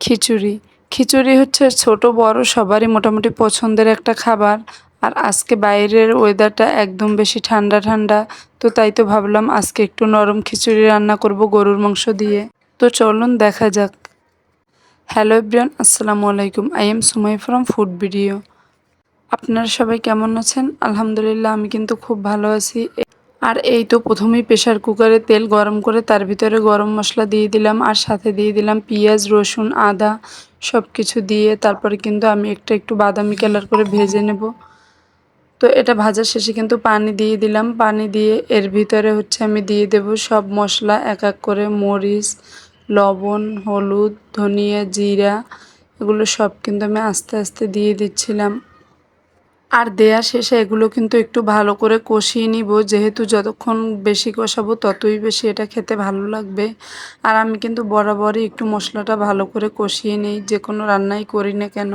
খিচুড়ি। খিচুড়ি হচ্ছে ছোট, বড়, সবারই মোটামুটি পছন্দের একটা খাবার। আর আজকে বাইরের ওয়েদারটা একদম বেশি ঠান্ডা ঠান্ডা। তো তাই তো ভাবলাম আজকে একটু নরম খিচুড়ি রান্না করব গরুর মাংস দিয়ে। তো চলুন দেখা যাক। হ্যালো এভরিওয়ান আসসালামু আলাইকুম। I am Sumai from food video আপনারা সবাই কেমন আছেন? আলহামদুলিল্লাহ, আমি কিন্তু খুব ভালো আছি। আর এই তো প্রথমেই প্রেশার কুকারে তেল গরম করে তার ভিতরে গরম মশলা দিয়ে দিলাম আর সাথে দিয়ে দিলাম পেঁয়াজ, রসুন, আদা সব কিছু দিয়ে তারপরে কিন্তু আমি একটা একটু বাদামি কালার করে ভেজে নেব। তো এটা ভাজার শেষে কিন্তু পানি দিয়ে দিলাম। পানি দিয়ে এর ভিতরে হচ্ছে আমি দিয়ে দেব সব মশলা, এক এক করে মরিচ, লবণ, হলুদ, ধনিয়া, জিরা, এগুলো সব কিন্তু আমি আস্তে আস্তে দিয়ে দিচ্ছিলাম। আর দেয়া শেষে এগুলো কিন্তু একটু ভালো করে কষিয়ে নিব। যেহেতু যতক্ষণ বেশি কষাবো ততই বেশি এটা খেতে ভালো লাগবে। আর আমি কিন্তু বরাবরই একটু মশলাটা ভালো করে কষিয়ে নিই, যে কোনো রান্নাই করি না কেন।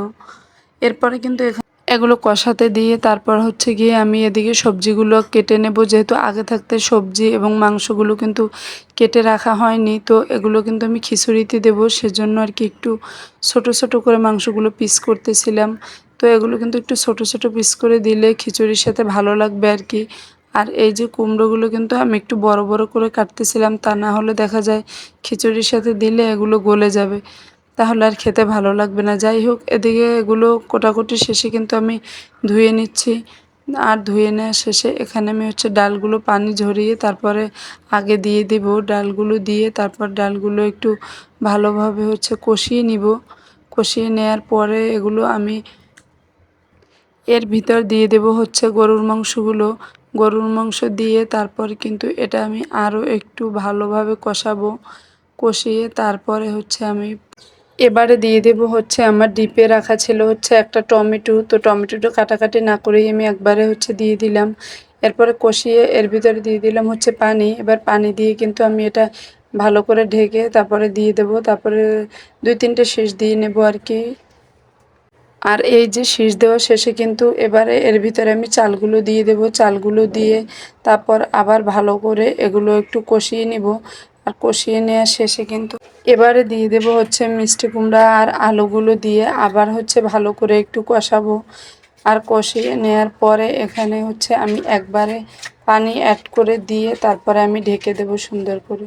এরপরে কিন্তু এগুলো কষাতে দিয়ে তারপর হচ্ছে গিয়ে আমি এদিকে সবজিগুলো কেটে নেব। যেহেতু আগে থাকতে সবজি এবং মাংসগুলো কিন্তু কেটে রাখা হয়নি, তো এগুলো কিন্তু আমি খিচুড়িতে দেবো। সেজন্য আর কি একটু ছোট ছোট করে মাংসগুলো পিস করতেছিলাম। তো এগুলো কিন্তু একটু ছোট ছোট পিস করে দিলে খিচুড়ির সাথে ভালো লাগবে আর কি আর এই যে কুমড়োগুলো কিন্তু আমি একটু বড় বড় করে কাটতেছিলাম, তা না হলে দেখা যায় খিচুড়ির সাথে দিলে এগুলো গলে যাবে। তাহলে আর খেতে ভালো লাগবে না। যাই হোক, এদিকে এগুলো কোটাকুটি শেষে কিন্তু আমি ধুয়ে নিচ্ছি। আর ধুয়ে নেওয়া শেষে এখানে আমি হচ্ছে ডালগুলো পানি ঝরিয়ে তারপরে আগে দিয়ে দিব ডালগুলো দিয়ে তারপর ডালগুলো একটু ভালোভাবে হচ্ছে কষিয়ে নিব। কষিয়ে নেওয়ার পরে এগুলো আমি এর ভিতর দিয়ে দেব হচ্ছে গরুর মাংসগুলো। গরুর মাংস দিয়ে তারপর কিন্তু এটা আমি আরও একটু ভালোভাবে কষাবো। কষিয়ে তারপরে হচ্ছে আমি এবারে দিয়ে দেব হচ্ছে আমার ডিপে রাখা ছিল হচ্ছে একটা টমেটো। তো টমেটোটা কাটাকাটি না করেই আমি একবারে হচ্ছে দিয়ে দিলাম। এরপরে কষিয়ে এর ভিতরে দিয়ে দিলাম হচ্ছে পানি। এবার পানি দিয়ে কিন্তু আমি এটা ভালো করে ঢেকে তারপরে দিয়ে দেব। তারপরে দুই তিনটে শেষ দিয়ে নেব আর কি। আর এই যে শীষ দেওয়া শেষে কিন্তু এবারে এর ভিতরে আমি চালগুলো দিয়ে দেব, চালগুলো দিয়ে তারপর আবার ভালো করে এগুলো একটু কষিয়ে নিব। আর কষিয়ে নেওয়ার শেষে কিন্তু এবারে দিয়ে দেব হচ্ছে মিষ্টি কুমড়া আর আলুগুলো দিয়ে আবার হচ্ছে ভালো করে একটু কষাবো। আর কষিয়ে নেওয়ার পরে এখানে হচ্ছে আমি একবারে পানি অ্যাড করে দিয়ে তারপরে আমি ঢেকে দেব সুন্দর করে।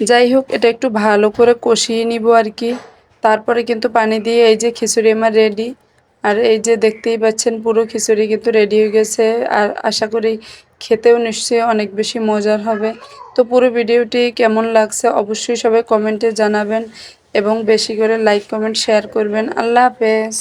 যাই হোক, এটা একটু ভালো করে কষিয়ে নিব আর কি। তারপরে কিন্তু পানি দিয়ে এই যে খিচুড়ি আমার রেডি আর এই যে দেখতেই পাচ্ছেন, পুরো খিচুড়ি কিন্তু রেডি হয়ে গেছে। আর আশা করি খেতেও নিশ্চয়ই অনেক বেশি মজার হবে। তো পুরো ভিডিওটি কেমন লাগছে অবশ্যই সবাই কমেন্টে জানাবেন এবং বেশি করে লাইক কমেন্ট শেয়ার করবেন। আল্লাহ হাফেজ।